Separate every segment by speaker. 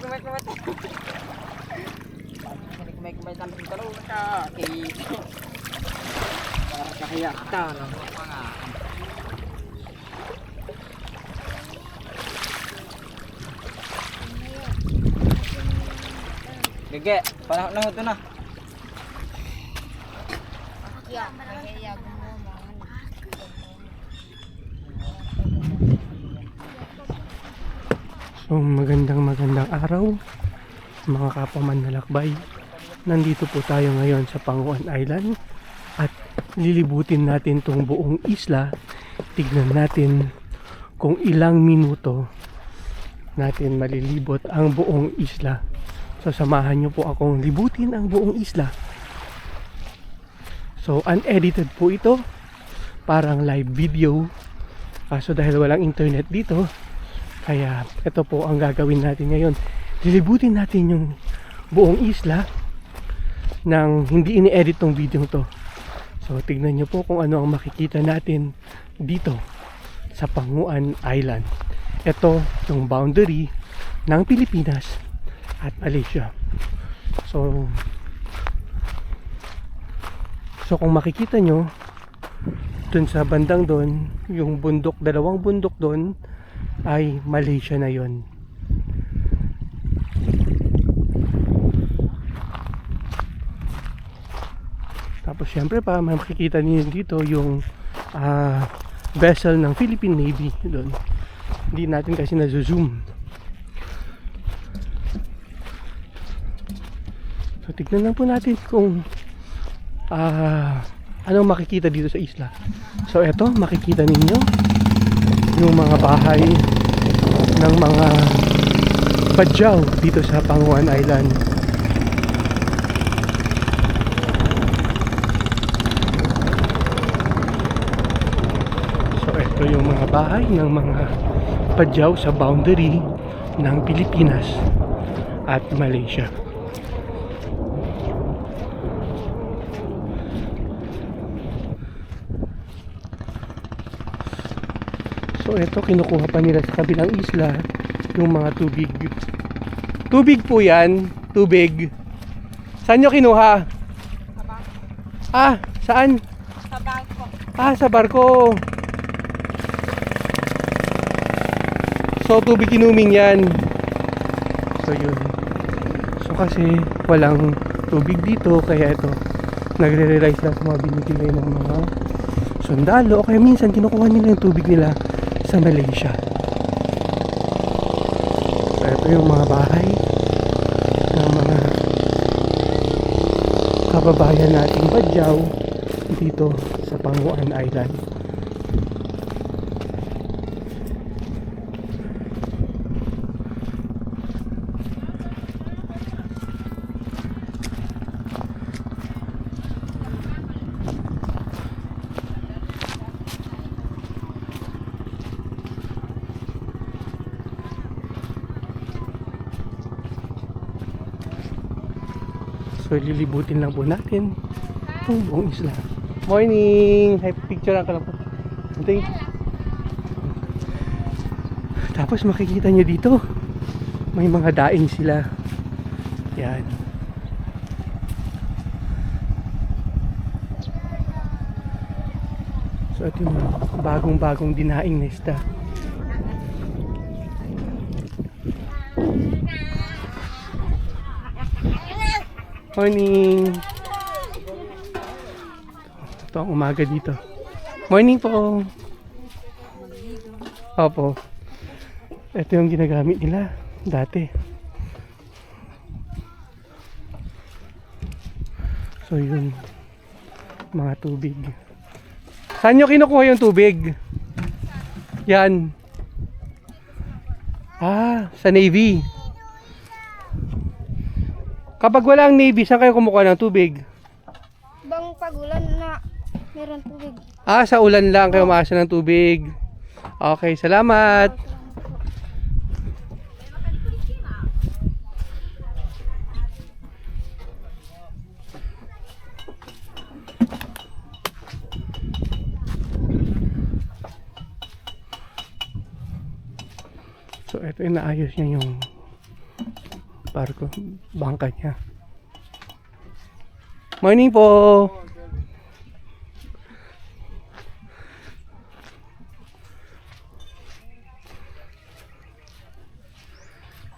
Speaker 1: kumay, kumay. Kumay, kumay, kumay, dalam dalawa ka. Kay... Para kahiya ka, no? Mga... Gege, panahon na ito na.
Speaker 2: So magandang magandang araw mga kapaman na lakbay. Nandito po tayo ngayon sa Panguan Island at lilibutin natin tong buong isla. Tignan natin kung ilang minuto natin malilibot ang buong isla. So samahan nyo po akong libutin ang buong isla. So unedited po ito. Parang live video. Kaso dahil walang internet dito, kaya ito po ang gagawin natin ngayon. Lilibutin natin yung buong isla nang hindi ini-edit tong video to. So tignan nyo po kung ano ang makikita natin dito sa Panguan Island. Ito yung boundary ng Pilipinas at Malaysia. So So kung makikita nyo dun sa bandang doon, yung bundok, dalawang bundok doon ay Malaysia na yon. Tapos syempre pa makikita niyo dito yung ah, vessel ng Philippine Navy doon. Hindi natin kasi na-zoom. So tignan lang po natin kung ah anong makikita dito sa isla. So eto makikita ninyo yung mga bahay ng mga badyaw dito sa Panguan Island. So ito yung mga bahay ng mga badyaw sa boundary ng Pilipinas at Malaysia. So ito kinukuha pa nila sa kabilang isla yung mga tubig. Tubig po yan, tubig. Saan nyo kinuha? Ah, saan?
Speaker 3: Sa bangko.
Speaker 2: Ah, sa barko. So tubig inuming yan. So yun. So kasi walang tubig dito kaya ito nagre-realize lang sa mga binibigay ng mga sundalo kaya minsan kinukuha nila yung tubig nila sa Malaysia. Ito yung mga bahay ng mga kababayan nating Badyaw dito sa Panguan Island. So lilibutin lang po natin itong buong isla. Morning! Hi, picture ka lang po. Thank you. Tapos makikita nyo dito, may mga daing sila. Yan. So ito yung bagong-bagong dinaing nesta. Morning! Ito ang umaga dito. Morning po! Opo. Ito yung ginagamit nila dati. So yun. Mga tubig. Saan nyo kinukuha yung tubig? Yan. Ah, sa Navy. Kapag walang Navy, saan kayo kumukuha ng tubig?
Speaker 3: Bang pagulan na meron tubig.
Speaker 2: Ah, sa ulan lang kayo maasa ng tubig. Okay, salamat. So, ito inaayos niya yung barko, bangka niya. Morning po!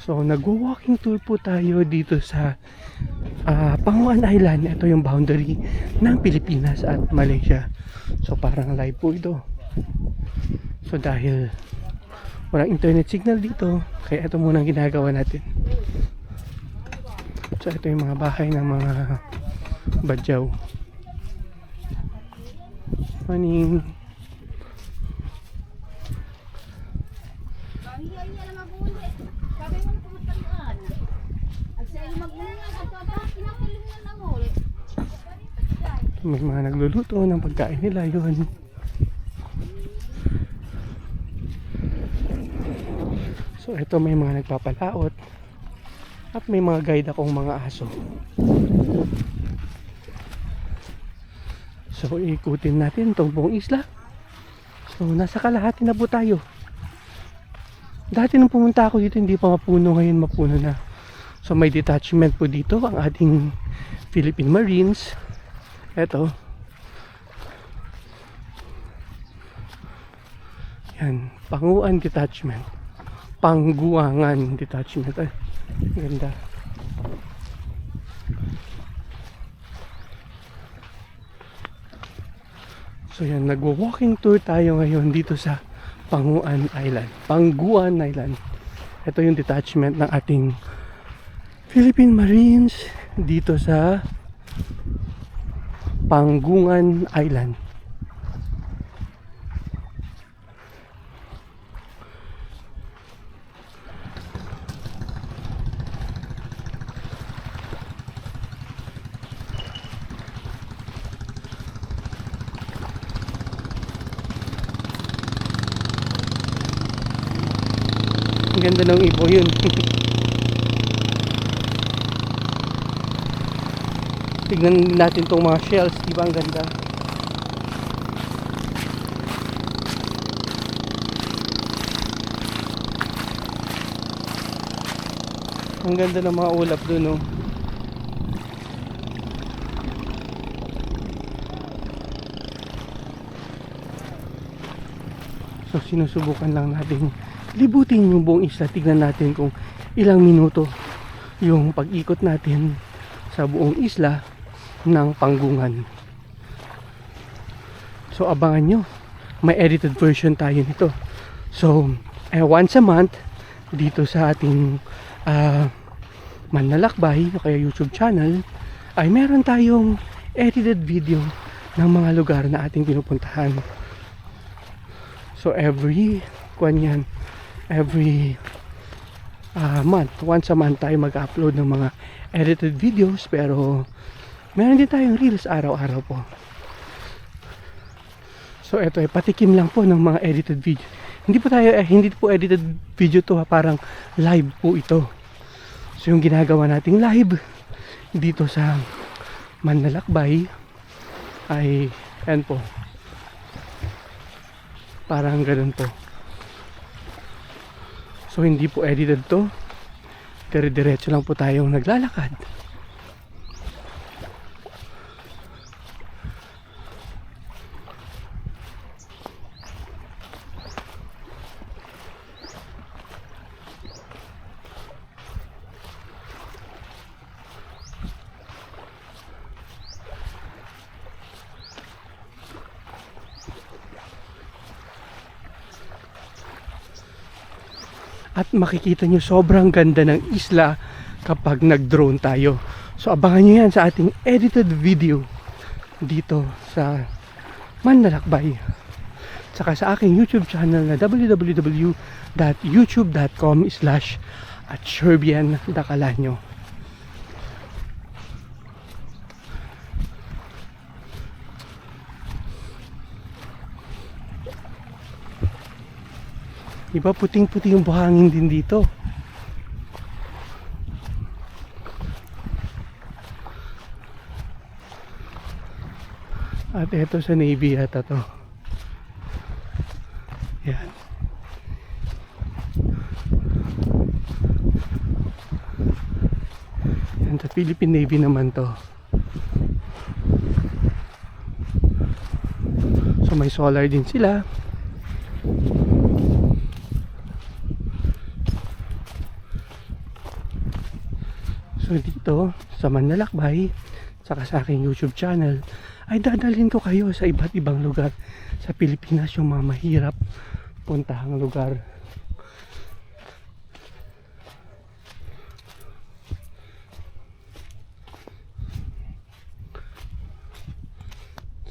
Speaker 2: So, nagwo-walking tour po tayo dito sa ah, Panguan Island. Ito yung boundary ng Pilipinas at Malaysia. So, parang live po ito. So, dahil walang internet signal dito, kaya ito muna ang ginagawa natin. So, ito yung mga bahay ng mga badyaw. Morning. May mga nagluluto ng pagkain nila yun. So ito may mga nagpapalaot at may mga guide akong mga aso. So ikutin natin itong buong isla. So nasa kalahati na po tayo. Dati nung pumunta ako dito hindi pa mapuno ngayon mapuno na. So may detachment po dito ang ating Philippine Marines. Eto. Yan, Panguan Detachment. Pangguangan Detachment. Ay, ganda. So yan, nagwo-walking tour tayo ngayon dito sa Panguan Island. Pangguan Island. Ito yung detachment ng ating Philippine Marines dito sa Panggungan Island. Ang ganda ng ipo yun. Tignan natin tong mga shells, di ang ganda? Ang ganda ng mga ulap doon, no? So sinusubukan lang natin libutin yung buong isla. Tignan natin kung ilang minuto yung pag-ikot natin sa buong isla ng Panggungan. So abangan nyo, may edited version tayo nito. So, eh, once a month dito sa ating ah, Manlalakbay o kaya YouTube channel ay meron tayong edited video ng mga lugar na ating pinupuntahan. So every kwan yan, every ah, month, once a month tayo mag-upload ng mga edited videos pero meron din tayong reels araw-araw po. So ito ay patikim lang po ng mga edited video. Hindi po tayo eh, hindi po edited video to ha, parang live po ito. So yung ginagawa nating live dito sa Manlalakbay ay yan po. Parang ganun po. So hindi po edited to. Dire-diretso lang po tayong naglalakad. At makikita nyo sobrang ganda ng isla kapag nag-drone tayo. So abangan nyo yan sa ating edited video dito sa Manlalakbay. Tsaka sa aking YouTube channel na www.youtube.com slash at Sherbian Dakalanyo. Diba puting-puti yung buhangin din dito. At eto sa Navy yata to. Yan. Sa Philippine Navy naman to. So may solar din sila. So dito sa Manlalakbay, saka sa aking YouTube channel, ay dadalhin ko kayo sa iba't ibang lugar sa Pilipinas yung mga mahirap puntahang lugar.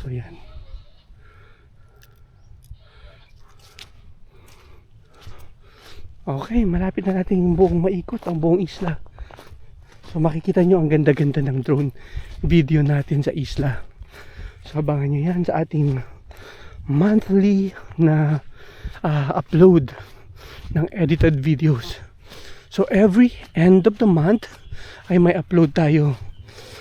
Speaker 2: So yan. Okay, malapit na natin yung buong maikot, ang buong isla. So makikita nyo ang ganda-ganda ng drone video natin sa isla. So abangan nyo yan sa ating monthly na ah, upload ng edited videos. So every end of the month ay may upload tayo.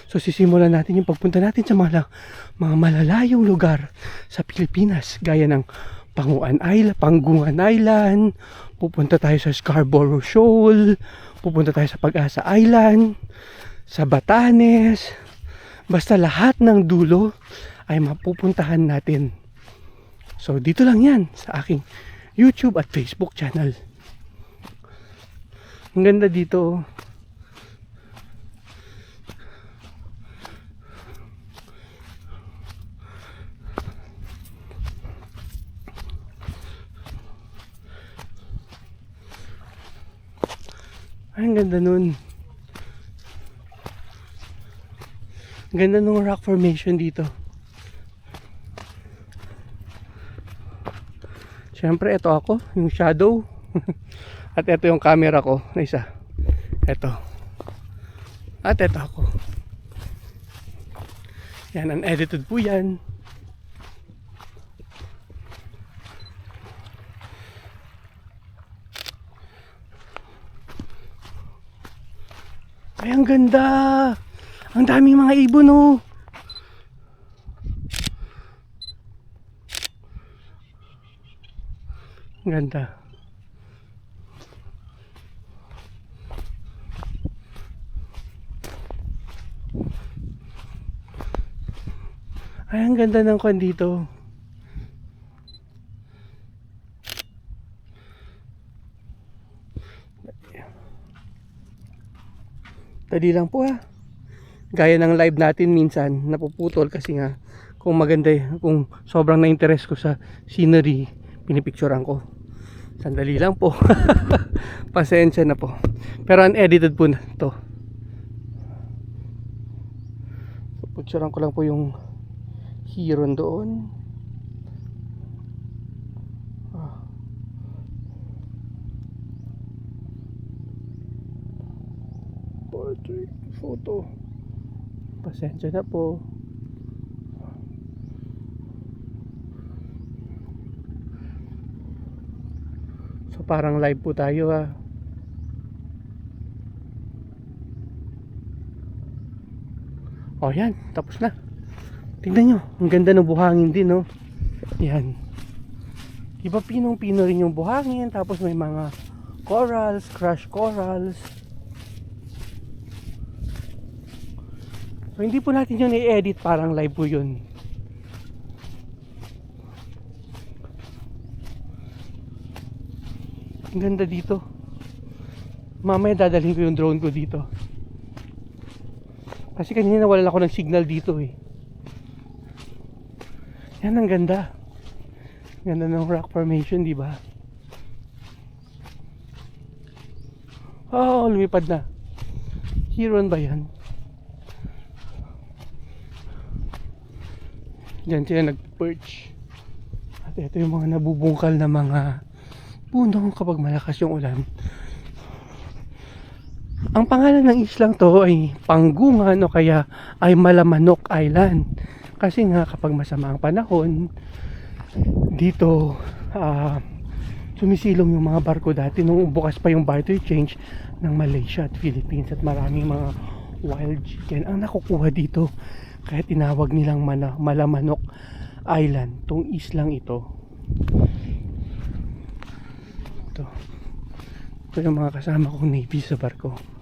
Speaker 2: So sisimulan natin yung pagpunta natin sa mga, mga malalayong lugar sa Pilipinas gaya ng Panguan Island, Panggungan Island, pupunta tayo sa Scarborough Shoal, pupunta tayo sa Pag-asa Island, sa Batanes, basta lahat ng dulo ay mapupuntahan natin. So dito lang yan sa aking YouTube at Facebook channel. Ang ganda dito. Ay, ang ganda nun. Ang ganda nung rock formation dito. Siyempre, ito ako, yung shadow. At ito yung camera ko na isa. Ito. At ito ako. Yan, unedited po yan. Ay, ang ganda! Ang daming mga ibon, oh! Ang ganda. Ay, ang ganda ng kwan dito. Dali lang po ha. Gaya ng live natin minsan, napuputol kasi nga kung maganda, kung sobrang na-interest ko sa scenery, pinipicturean ko. Sandali lang po. Pasensya na po. Pero unedited po na to. So, picturean ko lang po yung hiron doon. Ah. Portrait photo. Pasensya na po. So parang live po tayo ha. O yan, tapos na. Tingnan nyo, ang ganda ng buhangin din no. Yan. Iba pinong-pino rin yung buhangin, tapos may mga corals, crush corals. So hindi po natin yun i-edit, parang live po yun. Ang ganda dito. Mamaya dadalhin ko yung drone ko dito. Kasi kanina wala ako ng signal dito eh. Yan ang ganda. Ganda ng rock formation, di ba? Oh, lumipad na. Huron ba yan? Diyan sila nag-perch. At ito yung mga nabubungkal na mga puno kapag malakas yung ulan. Ang pangalan ng islang to ay Panggungan o kaya ay Malamanok Island. Kasi nga kapag masama ang panahon, dito ah, sumisilong yung mga barko dati nung bukas pa yung barter change ng Malaysia at Philippines at maraming mga wild chicken ang nakukuha dito kaya tinawag nilang Mala, Malamanok Island tong islang ito. Ito. Ito yung mga kasama kong navy sa barko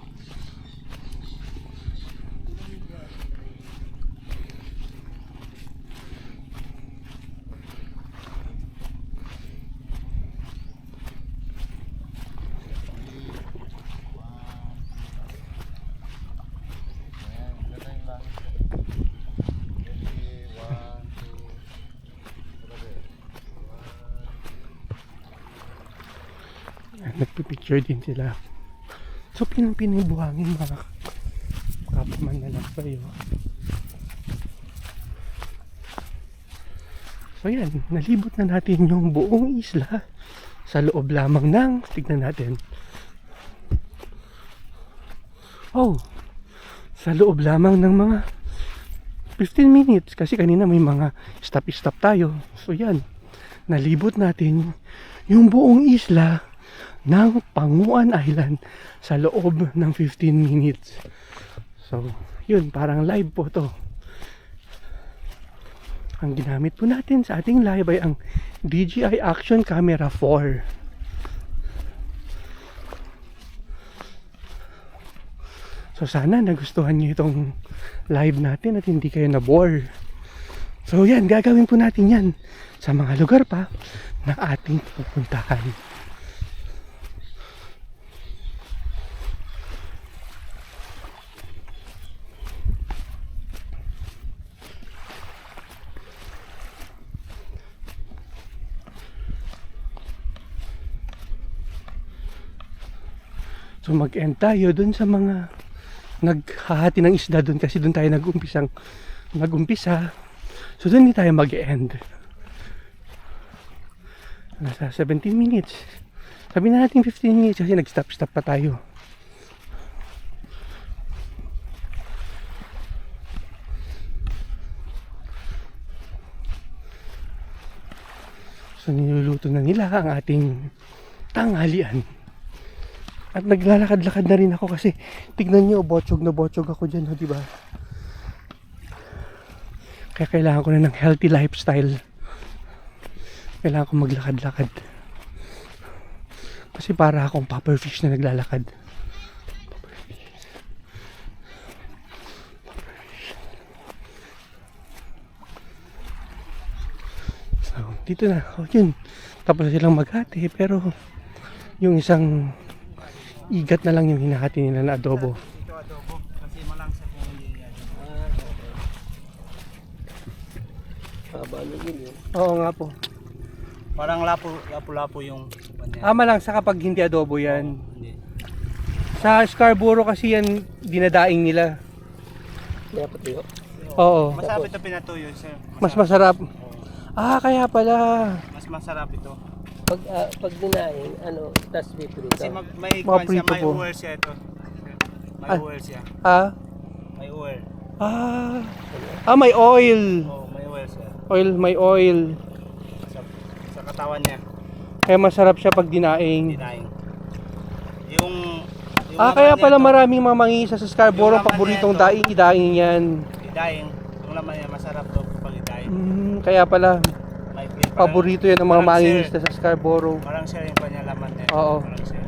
Speaker 2: nagpipicture din sila. So, pinang pinibuhangin mga kapaman na lang sa'yo. So, yan. Nalibot na natin yung buong isla sa loob lamang ng, tignan natin. Oh, sa loob lamang ng mga 15 minutes kasi kanina may mga stop-stop tayo. So yan, nalibot natin yung buong isla ng Panguan Island sa loob ng 15 minutes. So, yun, parang live po to. Ang ginamit po natin sa ating live ay ang DJI Action Camera 4. So sana nagustuhan niyo itong live natin at hindi kayo na-bore. So yan, gagawin po natin yan sa mga lugar pa na ating pupuntahan. So mag-end tayo dun sa mga naghahati ng isda dun kasi dun tayo nag-umpisang nag-umpisa. So dun hindi tayo mag-end. Nasa 17 minutes. Sabi na natin 15 minutes kasi nag-stop-stop pa tayo. So niluluto na nila ang ating tanghalian. At naglalakad-lakad na rin ako kasi tignan nyo, botsog na botsog ako dyan, di ba? Kaya kailangan ko na ng healthy lifestyle. Kailangan ko maglakad-lakad. Kasi para akong pufferfish na naglalakad. So, dito na. Oh, yun. Tapos silang maghati. Pero, yung isang igat na lang yung hinahati nila na adobo.
Speaker 1: Ito adobo. Kasi malangsa kung hindi yan.
Speaker 2: Oo nga po.
Speaker 1: Parang lapo, lapo-lapo yung kanya.
Speaker 2: Ama lang sa kapag hindi adobo yan.
Speaker 1: Hindi.
Speaker 2: Sa Scarborough kasi yan dinadaing nila. Oo.
Speaker 1: Masarap ito pinatuyo, sir.
Speaker 2: Mas masarap.
Speaker 1: Oo.
Speaker 2: Ah, kaya pala.
Speaker 1: Mas masarap ito.
Speaker 4: Pag, ah, pag dinaing, ano, tas piprito.
Speaker 1: Kasi mag, may,
Speaker 2: Mga
Speaker 1: kwan siya,
Speaker 2: prito
Speaker 1: may
Speaker 2: po.
Speaker 1: oil siya ito. May
Speaker 2: Ah.
Speaker 1: oil siya.
Speaker 2: Ah,
Speaker 1: May oil.
Speaker 2: ah. Ah, may oil.
Speaker 1: Oo, may oil siya.
Speaker 2: Oil, may oil.
Speaker 1: Sa, sa katawan niya.
Speaker 2: Kaya masarap siya pag dinaing.
Speaker 1: Dinaing. Yung, yung
Speaker 2: Ah, kaya pala
Speaker 1: nito,
Speaker 2: maraming mga mangisa sa Scarborough. Paboritong daing, idaing yan.
Speaker 1: Idaing. Yung laman niya masarap to pag idaing.
Speaker 2: Mm, kaya pala, paborito yan ng mga mangingisda
Speaker 1: shell.
Speaker 2: sa Scarborough.
Speaker 1: Parang siya yung kanya laman niya.
Speaker 2: Oo.
Speaker 1: Parang siya.